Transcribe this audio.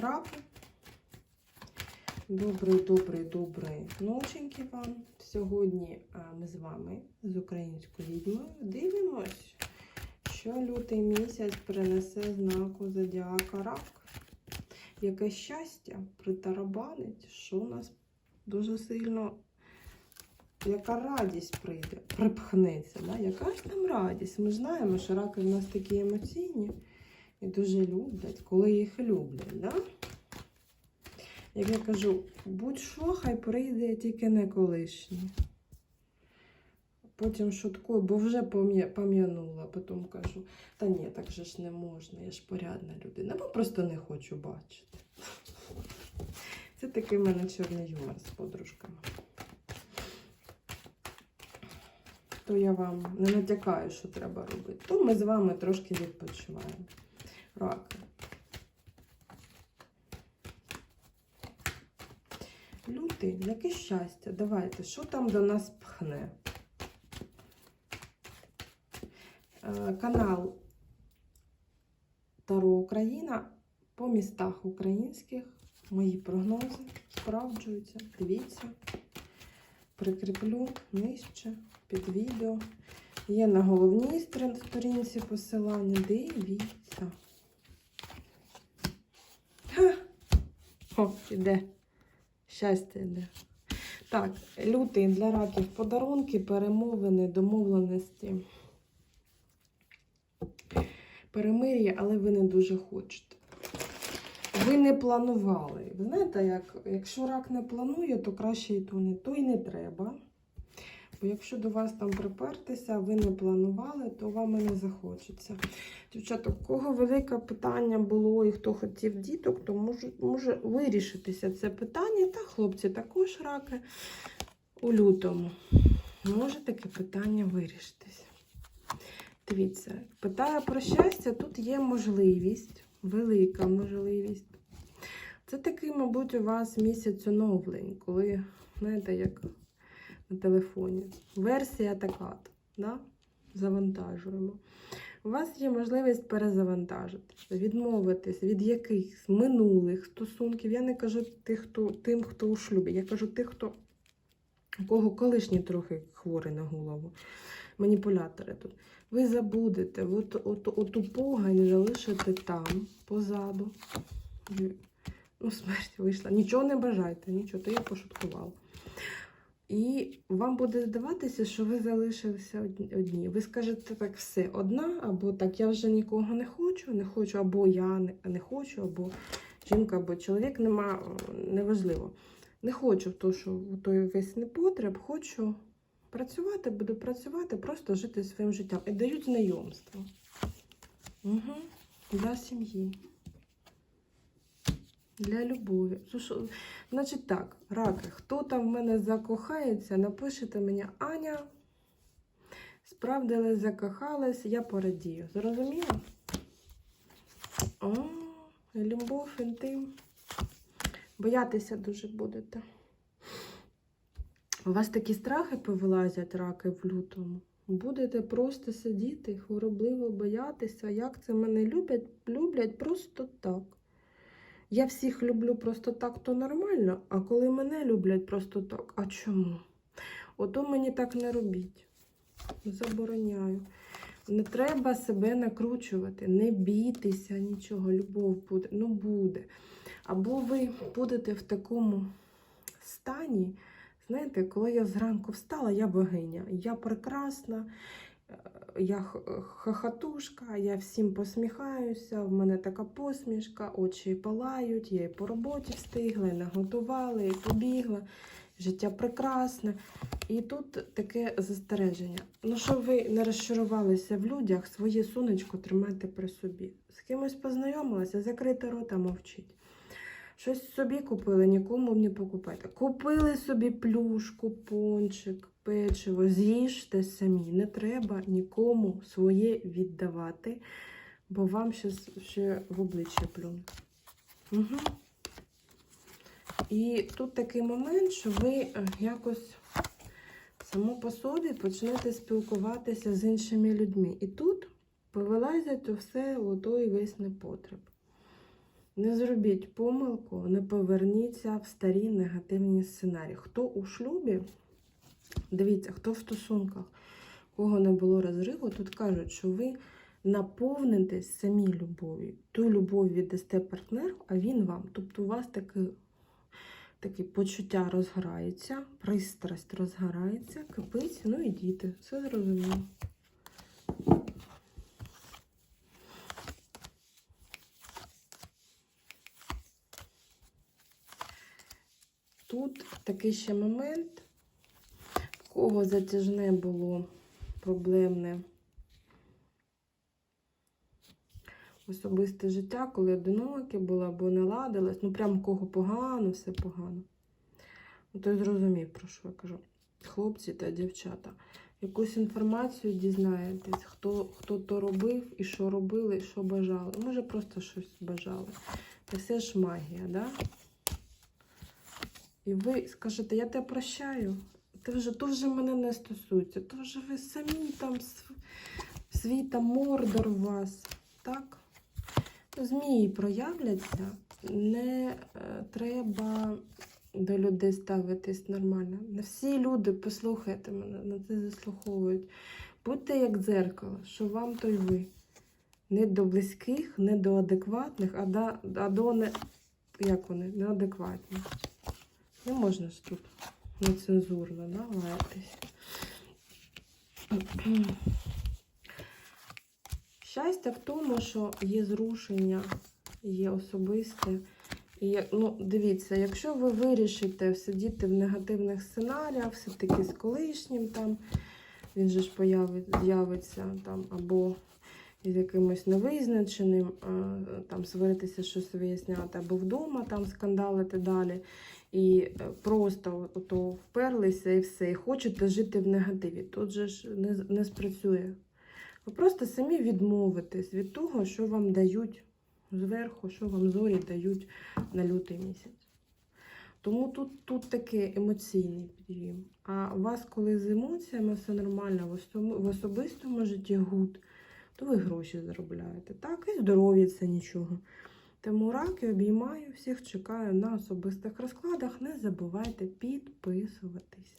раки. Добрий ноченьки вам. Сьогодні ми з вами з українською відьмою дивимось, що лютий місяць принесе знаку зодіака рак. Яке щастя притарабанить, що у нас дуже сильно, яка радість прийде, припхнеться. Да? Яка ж там радість? Ми знаємо, що раки в нас такі емоційні і дуже люблять, коли їх люблять. Да? Як я кажу, будь-що, хай прийде тільки не колишнє. Потім шуткую, бо вже пам'янула, потім кажу, та ні, так же ж не можна, я ж порядна людина, бо просто не хочу бачити. Це такий в мене чорний юмор з подружками. То я вам не натякаю, що треба робити. То ми з вами трошки відпочиваємо. Раки. Лютий, яке щастя. Давайте, що там до нас пхне? Е, Канал Таро Україна по містах українських. Мої прогнози справджуються. Дивіться. Прикріплю нижче під відео. Є на головній сторінці посилання. Дивіться. О, іде. Щастя йде. Так, лютий для раків подарунки, перемовини, домовленості. Перемир'я, але ви не дуже хочете. Ви не планували. Ви знаєте, як, якщо рак не планує, то краще і то не, то й не треба. Бо якщо до вас там припертися, ви не планували, то вам і не захочеться. Дівчата, у кого велике питання було і хто хотів діток, то може, може вирішитися це питання. Та хлопці також раки у лютому. Може таке питання вирішитися. Дивіться, питає про щастя, тут є можливість, велика можливість. Це такий, мабуть, у вас місяць оновлень, коли, знаєте, як на телефоні. Версія така, да? завантажуємо. У вас є можливість перезавантажитися, відмовитись від якихось минулих стосунків. Я не кажу тих, хто, тим, хто у шлюбі. Я кажу тих, хто у кого колишній трохи хворий на голову. Маніпулятори тут. Ви забудете, от, от, оту погань залишите там, позаду. Ну, смерть вийшла. Нічого не бажайте, нічого, то я пошуткувала. І вам буде здаватися, що ви залишилися одні-. Ви скажете так, все, одна, або так, я вже нікого не хочу, не хочу, або я не, не хочу, або жінка, або чоловік нема, неважливо. Не хочу то, що той весь непотреб, хочу працювати, буду працювати, просто жити своїм життям. І дають знайомство. Угу. Для сім'ї. Для любові. Ну, Значить так, раки, хто там в мене закохається, напишете мені Аня. Справдилась, закохалась, я порадію. Зрозуміло? О, любов, інтим. Боятися дуже будете. У вас такі страхи повилазять раки в лютому. Будете просто сидіти, хворобливо боятися, як це мене люблять, люблять просто так. Я всіх люблю просто так, то нормально, а коли мене люблять просто так, а чому? Ото мені так не робіть. Забороняю. Не треба себе накручувати, не бійтеся нічого, любов буде, ну буде. Або ви будете в такому стані, знаєте, коли я зранку встала, я богиня, я прекрасна, я х- хохотушка, я всім посміхаюся, в мене така посмішка, очі палають, я і по роботі встигла, і наготувала, і побігла. Життя прекрасне. І тут таке застереження. Ну, щоб ви не розчарувалися в людях, своє сонечко тримайте при собі. З кимось познайомилася, закрите рота, мовчіть. Щось собі купили, нікому не покупайте. Купили собі плюшку, пончик, печиво, з'їжте самі. Не треба нікому своє віддавати, бо вам щас ще в обличчя плюнуть. Угу. І тут такий момент, що ви е, якось само по собі почнете спілкуватися з іншими людьми. І тут повилазять все отой весь непотреб. Не зробіть помилку, не поверніться в старі негативні сценарії. Хто у шлюбі, дивіться, хто в стосунках, кого не було розриву, тут кажуть, що ви наповнитесь самі любов'ю. Ту любов віддасте партнеру, а він вам. Тобто у вас таке, таке почуття розгорається, пристрасть розгорається, кипить, ну і діти. Все зрозуміло. Тут такий ще момент, в кого затяжне було проблемне особисте життя, коли одиноке було або не ладилось, ну прям кого погано, все погано. Ну, той зрозумів, про що я кажу. Хлопці та дівчата. Якусь інформацію дізнаєтесь, хто, хто то робив, і що робили, і що бажали. Може, просто щось бажали. Це все ж магія, да? І ви скажете, я тебе прощаю. Ти вже, то вже мене не стосується, то вже ви самі там свій там мордор у вас. Так? Змії проявляться, не е, треба до людей ставитись нормально. Не всі люди, послухайте мене, на це заслуховують. Будьте як дзеркало, що вам, то й ви. Не до близьких, не до адекватних, а до, а до не, як вони, неадекватних. Не можна ж тут нецензурно да. Щастя в тому, що є зрушення, є особисте. І, ну, дивіться, якщо ви вирішите сидіти в негативних сценаріях, все-таки з колишнім там, він же ж з'явиться там, або з якимось невизначеним, там сваритися, щось виясняти, або вдома там скандалити далі. І е, просто ото вперлися і все, і хочете жити в негативі. Тут же ж не, не спрацює. Ви просто самі відмовитесь від того, що вам дають зверху, що вам зорі дають на лютий місяць. Тому тут, тут такий емоційний підйом. А у вас, коли з емоціями все нормально, в особистому житті гуд, то ви гроші заробляєте. Так, і здоров'я це нічого. Тому раки обіймаю, всіх чекаю на особистих розкладах. Не забувайте підписуватись.